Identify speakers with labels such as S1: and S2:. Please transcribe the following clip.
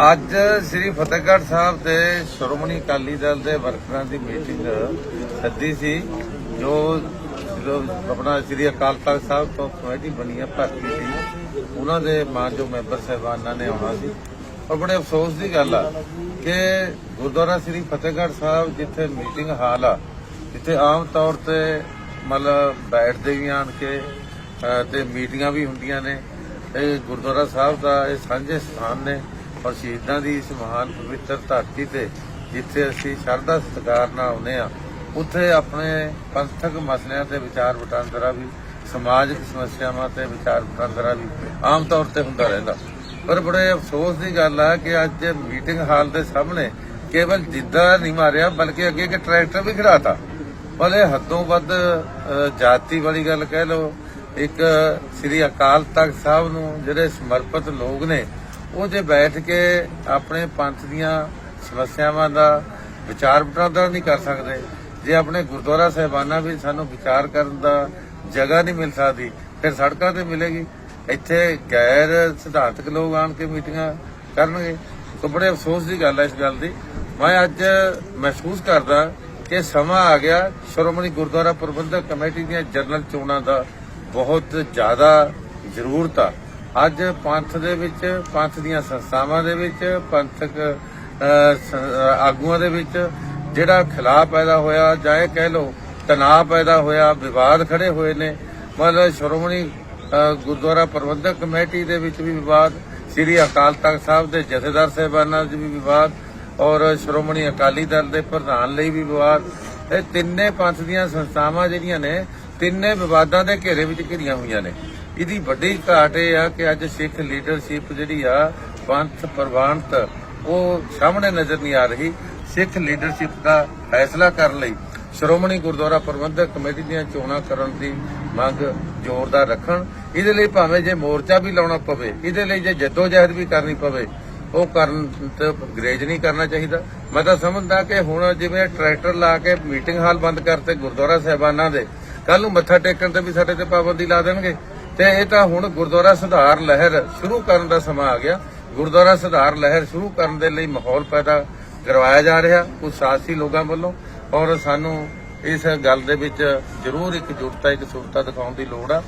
S1: ਅੱਜ ਸ੍ਰੀ ਫਤਿਹਗੜ੍ਹ ਸਾਹਿਬ ਦੇ ਸ਼੍ਰੋਮਣੀ ਅਕਾਲੀ ਦਲ ਦੇ ਵਰਕਰਾਂ ਦੀ ਮੀਟਿੰਗ ਸੱਦੀ ਸੀ ਜੋ ਆਪਣਾ ਸ੍ਰੀ ਅਕਾਲ ਤਖਤ ਸਾਹਿਬ ਤੋਂ ਕਮੇਟੀ ਬਣੀ ਹੈ ਭਰਤੀ ਸੀ ਉਹਨਾਂ ਦੇ ਮਾਨਯੋਗ ਮੈਂਬਰ ਸਾਹਿਬਾਨਾਂ ਨੇ ਆਉਣਾ ਸੀ। ਔਰ ਬੜੇ ਅਫਸੋਸ ਦੀ ਗੱਲ ਆ ਕਿ ਗੁਰਦੁਆਰਾ ਸ੍ਰੀ ਫਤਿਹਗੜ੍ਹ ਸਾਹਿਬ ਜਿੱਥੇ ਮੀਟਿੰਗ ਹਾਲ ਆ ਜਿੱਥੇ ਆਮ ਤੌਰ ਤੇ ਮਤਲਬ ਬੈਠਦੇ ਵੀ ਆਣ ਕੇ ਅ, ਤੇ ਮੀਟਿੰਗਾਂ ਵੀ ਹੁੰਦੀਆਂ ਨੇ ਇਹ ਗੁਰਦੁਆਰਾ ਸਾਹਿਬ ਦਾ ਇਹ ਸਾਂਝੇ ਸਥਾਨ ਨੇ। ਔਰ ਸ਼ਹੀਦਾਂ ਦੀ ਇਸ ਮਹਾਨ ਪਵਿੱਤਰ ਧਰਤੀ ਤੇ ਜਿੱਥੇ ਅਸੀਂ ਸ਼ਰਧਾ ਸਤਿਕਾਰ ਨਾਲ ਆਉਂਦੇ ਆ ਉੱਥੇ ਆਪਣੇ ਪੰਥਕ ਮਸਲਿਆਂ ਤੇ ਵਿਚਾਰ ਵਟਾਂਦਰਾ ਵੀ, ਸਮਾਜਿਕ ਸਮੱਸਿਆਵਾਂ ਤੇ ਵਿਚਾਰ ਵਟਾਂਦਰਾ ਵੀ ਆਮ ਤੌਰ ਤੇ ਹੁੰਦਾ ਰਹਿੰਦਾ। ਪਰ ਬੜੇ ਅਫਸੋਸ ਦੀ ਗੱਲ ਆ ਕਿ ਅੱਜ ਮੀਟਿੰਗ ਹਾਲ ਦੇ ਸਾਹਮਣੇ ਕੇਵਲ ਜਿੱਦਾਂ ਨਹੀਂ ਮਾਰਿਆ, ਬਲਕਿ ਅੱਗੇ ਇੱਕ ਟਰੈਕਟਰ ਵੀ ਖੜਾਤਾ। ਭਲੇ ਹੱਦੋਂ ਵੱਧ ਜਾਤੀ ਵਾਲੀ ਗੱਲ ਕਹਿ ਲਓ, ਇੱਕ ਸ੍ਰੀ ਅਕਾਲ ਤਖਤ ਸਾਹਿਬ ਨੂੰ ਜਿਹੜੇ ਸਮਰਪਿਤ ਲੋਕ ਨੇ ਉਹ ਜੇ ਬੈਠ ਕੇ ਆਪਣੇ ਪੰਥ ਦੀਆਂ ਸਮੱਸਿਆਵਾਂ ਦਾ ਵਿਚਾਰ ਵਟਾਂਦਰਾ ਨਹੀਂ ਕਰ ਸਕਦੇ। ਜੇ ਆਪਣੇ ਗੁਰਦੁਆਰਾ ਸਾਹਿਬਾਨਾਂ ਵੀ ਸਾਨੂੰ ਵਿਚਾਰ ਕਰਨ ਦਾ ਜਗ੍ਹਾ ਨਹੀਂ ਮਿਲ ਸਕਦੀ, ਫਿਰ ਸੜਕਾਂ ਤੇ ਮਿਲੇਗੀ। ਇੱਥੇ ਗੈਰ ਸਿਧਾਂਤਕ ਲੋਕ ਆਣ ਕੇ ਮੀਟਿੰਗਾਂ ਕਰਨਗੇ। ਤਾਂ ਬੜੇ ਅਫਸੋਸ ਦੀ ਗੱਲ ਹੈ ਇਸ ਗੱਲ ਦੀ। ਮੈਂ ਅੱਜ ਮਹਿਸੂਸ ਕਰਦਾ ਕਿ ਸਮਾਂ ਆ ਗਿਆ, ਸ਼੍ਰੋਮਣੀ ਗੁਰਦੁਆਰਾ ਪ੍ਰਬੰਧਕ ਕਮੇਟੀ ਦੀਆਂ ਜਨਰਲ ਚੋਣਾਂ ਦਾ ਬਹੁਤ ਜ਼ਿਆਦਾ ਜ਼ਰੂਰਤ ਆ। ਅੱਜ ਪੰਥ ਦੇ ਵਿੱਚ ਪੰਥ ਦੀਆਂ ਸੰਸਥਾਵਾਂ ਦੇ ਵਿੱਚ ਪੰਥਕ ਅਹ, ਆਗੂਆਂ ਦੇ ਵਿੱਚ ਜਿਹੜਾ ਖਿਲਾਫ ਪੈਦਾ ਹੋਇਆ ਜਾਂ ਇਹ ਕਹਿ ਲਓ ਤਣਾਅ ਪੈਦਾ ਹੋਇਆ ਵਿਵਾਦ ਖੜੇ ਹੋਏ ਨੇ। ਮਤਲਬ ਸ਼੍ਰੋਮਣੀ ਗੁਰਦੁਆਰਾ ਪ੍ਰਬੰਧਕ ਕਮੇਟੀ ਦੇ ਵਿੱਚ ਵੀ ਵਿਵਾਦ ਸ੍ਰੀ ਅਕਾਲ ਤਖਤ ਸਾਹਿਬ ਦੇ ਜਥੇਦਾਰ ਸਾਹਿਬਾਨਾਂ 'ਚ ਵੀ ਵਿਵਾਦ ਔਰ ਸ਼੍ਰੋਮਣੀ ਅਕਾਲੀ ਦਲ ਦੇ ਪ੍ਰਧਾਨ ਲਈ ਵੀ ਵਿਵਾਦ। ਇਹ ਤਿੰਨੇ ਪੰਥ ਦੀਆਂ ਸੰਸਥਾਵਾਂ ਜਿਹੜੀਆਂ ਨੇ ਤਿੰਨੇ ਵਿਵਾਦਾਂ ਦੇ ਘੇਰੇ ਵਿੱਚ ਘਿਰੀਆਂ ਹੋਈਆਂ ਨੇ। ਇਹਦੀ ਵੱਡੀ ਘਾਟ ਇਹ ਆ ਕਿ ਅੱਜ ਸਿੱਖ ਲੀਡਰਸ਼ਿਪ ਜਿਹੜੀ ਆ, ਪੰਥ ਪ੍ਰਵਾਨਤ, ਉਹ ਸਾਹਮਣੇ ਨਜ਼ਰ ਨਹੀਂ ਆ ਰਹੀ। ਸਿੱਖ ਲੀਡਰਸ਼ਿਪ ਦਾ ਫੈਸਲਾ ਕਰਨ ਲਈ ਸ਼੍ਰੋਮਣੀ ਗੁਰਦੁਆਰਾ ਪ੍ਰਬੰਧਕ ਕਮੇਟੀ ਦੀਆਂ ਚੋਣਾਂ ਕਰਨ ਦੀ ਮੰਗ ਜ਼ੋਰਦਾਰ ਰੱਖਣ। ਇਹਦੇ ਲਈ ਭਾਵੇਂ ਜੇ ਮੋਰਚਾ ਵੀ ਲਾਉਣਾ ਪਵੇ, ਇਹਦੇ ਲਈ ਜੇ ਜਦੋਜਹਿਦ ਵੀ ਕਰਨੀ ਪਵੇ, ਉਹ ਕਰਨ ਤੇ ਗਰੇਜ ਨਹੀਂ ਕਰਨਾ ਚਾਹੀਦਾ। ਮੈਂ ਤਾਂ ਸਮਝਦਾ ਕਿ ਹੁਣ ਜਿਵੇਂ ਟਰੈਕਟਰ ਲਾ ਕੇ ਮੀਟਿੰਗ ਹਾਲ ਬੰਦ ਕਰਤੇ ਗੁਰਦੁਆਰਾ ਸਾਹਿਬਾਨਾਂ ਦੇ ਕੱਲ ਨੂੰ ਮੱਥਾ ਟੇਕਣ ਤੇ ਵੀ ਸਾਡੇ ਤੇ ਪਾਬੰਦੀ ਲਾ ਦੇਣਗੇ। ਤੇ ਇਹ ਤਾਂ ਹੁਣ ਗੁਰਦੁਆਰਾ ਸੁਧਾਰ ਲਹਿਰ ਸ਼ੁਰੂ ਕਰਨ ਦਾ ਸਮਾਂ ਆ ਗਿਆ। ਗੁਰਦੁਆਰਾ ਸੁਧਾਰ ਲਹਿਰ ਸ਼ੁਰੂ ਕਰਨ ਦੇ ਲਈ ਮਾਹੌਲ ਪੈਦਾ ਕਰਵਾਇਆ ਜਾ ਰਿਹਾ ਕੁਝ ਸਾਥੀ ਲੋਕਾਂ ਵੱਲੋਂ। ਔਰ ਸਾਨੂੰ ਇਸ ਗੱਲ ਦੇ ਵਿੱਚ ਜ਼ਰੂਰ ਇੱਕ ਜੁਟਤਾ ਇੱਕ ਸੁਰਤਾ ਦਿਖਾਉਣ ਦੀ ਲੋੜ ਆ।